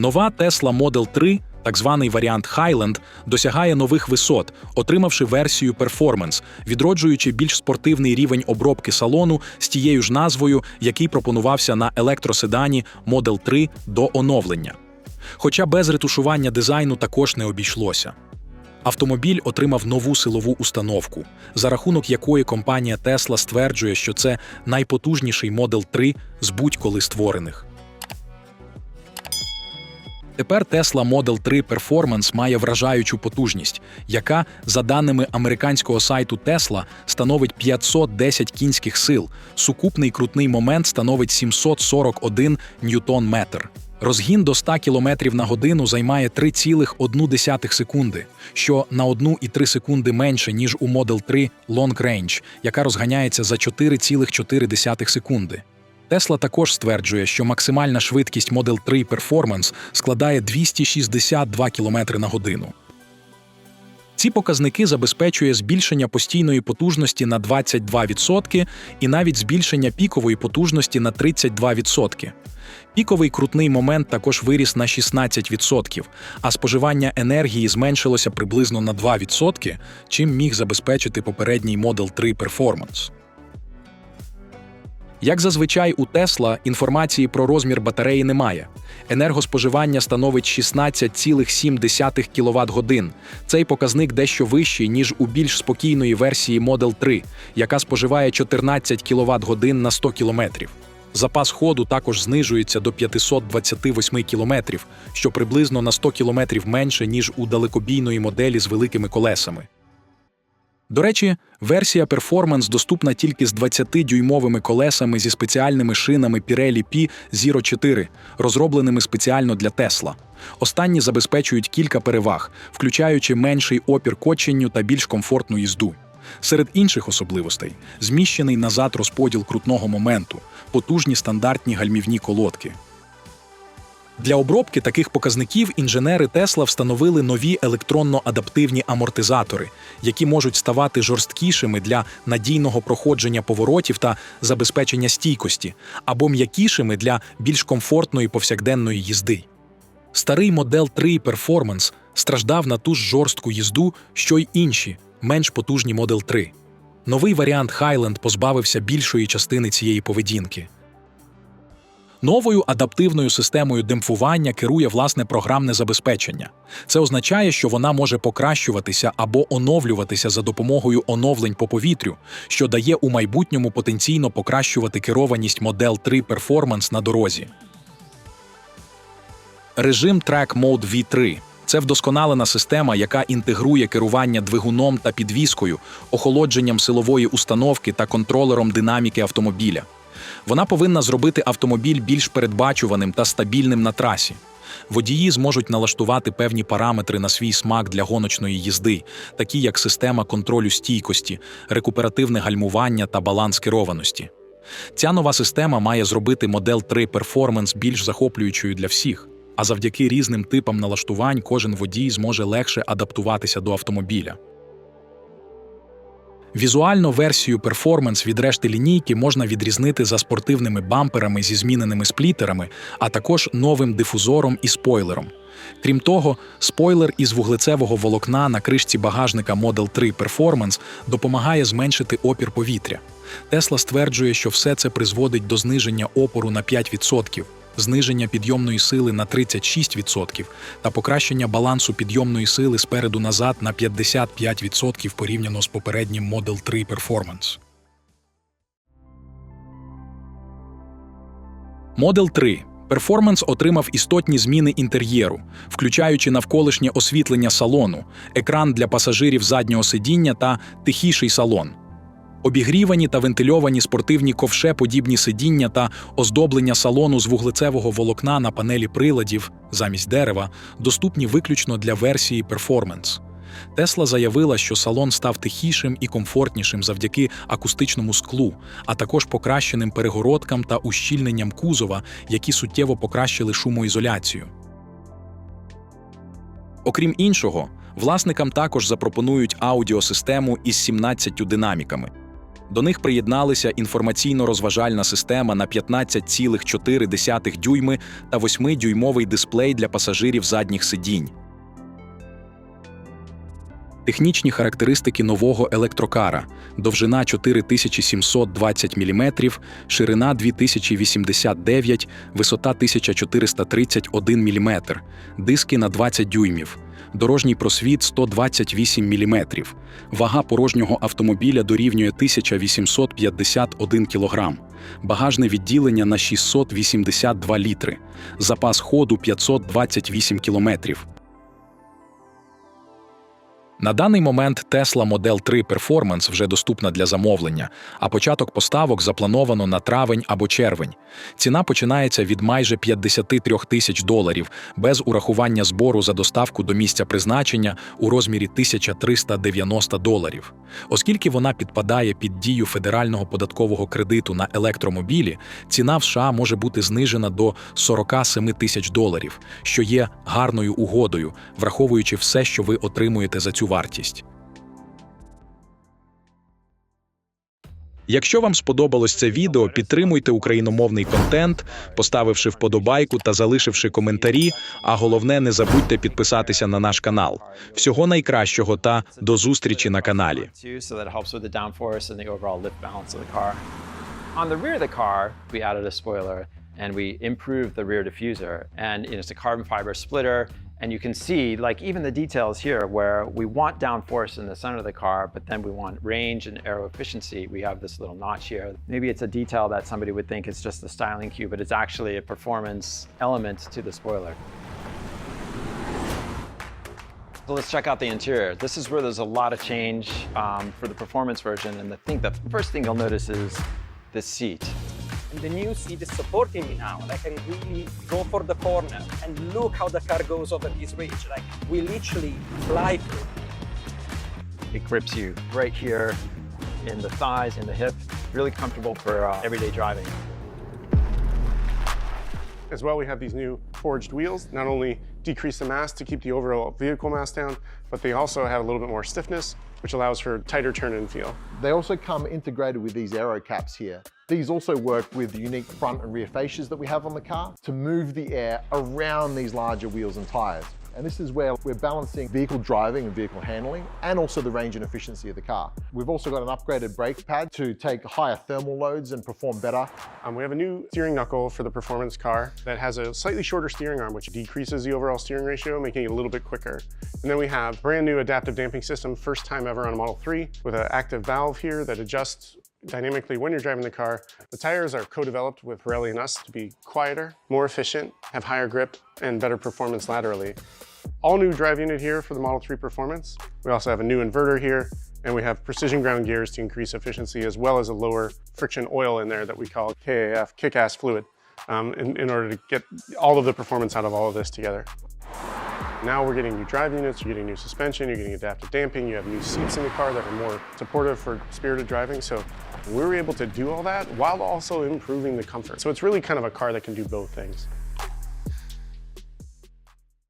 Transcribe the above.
Нова Tesla Model 3, так званий варіант Highland, досягає нових висот, отримавши версію Performance, відроджуючи більш спортивний рівень обробки салону з тією ж назвою, який пропонувався на електроседані Model 3 до оновлення. Хоча без ретушування дизайну також не обійшлося. Автомобіль отримав нову силову установку, за рахунок якої компанія Tesla стверджує, що це найпотужніший Model 3 з будь-коли створених. Тепер Tesla Model 3 Performance має вражаючу потужність, яка, за даними американського сайту Tesla, становить 510 кінських сил. Сукупний крутний момент становить 741 ньютон-метр. Розгін до 100 км на годину займає 3,1 секунди, що на 1,3 секунди менше, ніж у Model 3 Long Range, яка розганяється за 4,4 секунди. Тесла також стверджує, що максимальна швидкість Model 3 Performance складає 262 км на годину. Ці показники забезпечує збільшення постійної потужності на 22% і навіть збільшення пікової потужності на 32%. Піковий крутний момент також виріс на 16%, а споживання енергії зменшилося приблизно на 2%, чим міг забезпечити попередній Model 3 Performance. Як зазвичай у Тесла інформації про розмір батареї немає. Енергоспоживання становить 16,7 кВт годин. Цей показник дещо вищий, ніж у більш спокійної версії Model 3, яка споживає 14 кВт годин на 100 км. Запас ходу також знижується до 528 км, що приблизно на 100 км менше, ніж у далекобійної моделі з великими колесами. До речі, версія Performance доступна тільки з 20-дюймовими колесами зі спеціальними шинами Pirelli P Zero 4, розробленими спеціально для Tesla. Останні забезпечують кілька переваг, включаючи менший опір коченню та більш комфортну їзду. Серед інших особливостей зміщений назад розподіл крутного моменту, потужні стандартні гальмівні колодки. Для обробки таких показників інженери Тесла встановили нові електронно-адаптивні амортизатори, які можуть ставати жорсткішими для надійного проходження поворотів та забезпечення стійкості, або м'якішими для більш комфортної повсякденної їзди. Старий Model 3 Performance страждав на ту ж жорстку їзду, що й інші, менш потужні Model 3. Новий варіант Highland позбавився більшої частини цієї поведінки. Новою адаптивною системою демпфування керує власне програмне забезпечення. Це означає, що вона може покращуватися або оновлюватися за допомогою оновлень по повітрю, що дає у майбутньому потенційно покращувати керованість Model 3 Performance на дорозі. Режим Track Mode V3 це вдосконалена система, яка інтегрує керування двигуном та підвіскою, охолодженням силової установки та контролером динаміки автомобіля. Вона повинна зробити автомобіль більш передбачуваним та стабільним на трасі. Водії зможуть налаштувати певні параметри на свій смак для гоночної їзди, такі як система контролю стійкості, рекуперативне гальмування та баланс керованості. Ця нова система має зробити Model 3 Performance більш захоплюючою для всіх, а завдяки різним типам налаштувань кожен водій зможе легше адаптуватися до автомобіля. Візуально версію Performance від решти лінійки можна відрізнити за спортивними бамперами зі зміненими сплітерами, а також новим дифузором і спойлером. Крім того, спойлер із вуглецевого волокна на кришці багажника Model 3 Performance допомагає зменшити опір повітря. Тесла стверджує, що все це призводить до зниження опору на 5%, зниження підйомної сили на 36% та покращення балансу підйомної сили спереду назад на 55% порівняно з попереднім Model 3 Performance. Model 3 Performance отримав істотні зміни інтер'єру, включаючи навколишнє освітлення салону, екран для пасажирів заднього сидіння та тихіший салон. Обігрівані та вентильовані спортивні ковшеподібні сидіння та оздоблення салону з вуглецевого волокна на панелі приладів замість дерева доступні виключно для версії Performance. Тесла заявила, що салон став тихішим і комфортнішим завдяки акустичному склу, а також покращеним перегородкам та ущільненням кузова, які суттєво покращили шумоізоляцію. Окрім іншого, власникам також запропонують аудіосистему із 17 динаміками. До них приєдналися інформаційно-розважальна система на 15,4 дюйми та 8-дюймовий дисплей для пасажирів задніх сидінь. Технічні характеристики нового електрокара: довжина 4720 мм, ширина 2089, висота 1431 мм, диски на 20 дюймів, дорожній просвіт 128 мм, вага порожнього автомобіля дорівнює 1851 кг, багажне відділення на 682 літри, запас ходу 528 кілометрів. На даний момент Tesla Model 3 Performance вже доступна для замовлення, а початок поставок заплановано на травень або червень. Ціна починається від майже 53 тисяч доларів без урахування збору за доставку до місця призначення у розмірі 1390 доларів. Оскільки вона підпадає під дію федерального податкового кредиту на електромобілі, ціна в США може бути знижена до 47 тисяч доларів, що є гарною угодою, враховуючи все, що ви отримуєте за цю вартість. Якщо вам сподобалось це відео, підтримуйте україномовний контент, поставивши вподобайку та залишивши коментарі. А головне, не забудьте підписатися на наш канал. Всього найкращого та до зустрічі на каналі. On the rear of the car, we added a spoiler and we improved the rear diffuser. And it's a carbon fiber splitter. And you can see, like even the details here, where we want downforce in the center of the car, but then we want range and aero efficiency. We have this little notch here. Maybe it's a detail that somebody would think is just a styling cue, but it's actually a performance element to the spoiler. So let's check out the interior. This is where there's a lot of change um, for the performance version. And I think the first thing you'll notice is this seat. And the new seat is supporting me now. I can really go for the corner and look how the car goes over this ridge. Like we literally fly through. It grips you right here in the thighs, in the hip. Really comfortable for uh, everyday driving. As well, we have these new forged wheels. Not only decrease the mass to keep the overall vehicle mass down, but they also have a little bit more stiffness, which allows for tighter turn and feel. They also come integrated with these aero caps here. These also work with the unique front and rear fascias that we have on the car to move the air around these larger wheels and tires. And this is where we're balancing vehicle driving and vehicle handling and also the range and efficiency of the car. We've also got an upgraded brake pad to take higher thermal loads and perform better. Um, we have a new steering knuckle for the performance car that has a slightly shorter steering arm, which decreases the overall steering ratio, making it a little bit quicker. And then we have brand new adaptive damping system, first time ever on a Model 3, with an active valve here that adjusts dynamically when you're driving the car. The tires are co-developed with Pirelli and us to be quieter, more efficient, have higher grip, and better performance laterally. All new drive unit here for the Model 3 Performance. We also have a new inverter here, and we have precision ground gears to increase efficiency, as well as a lower friction oil in there that we call KAF, kick-ass fluid, um, in, in order to get all of the performance out of all of this together. Now we're getting new drive units, you're getting new suspension, you're getting adaptive damping, you have new seats in the car that are more supportive for spirited driving. So we were able to do all that while also improving the comfort. So it's really kind of a car that can do both things.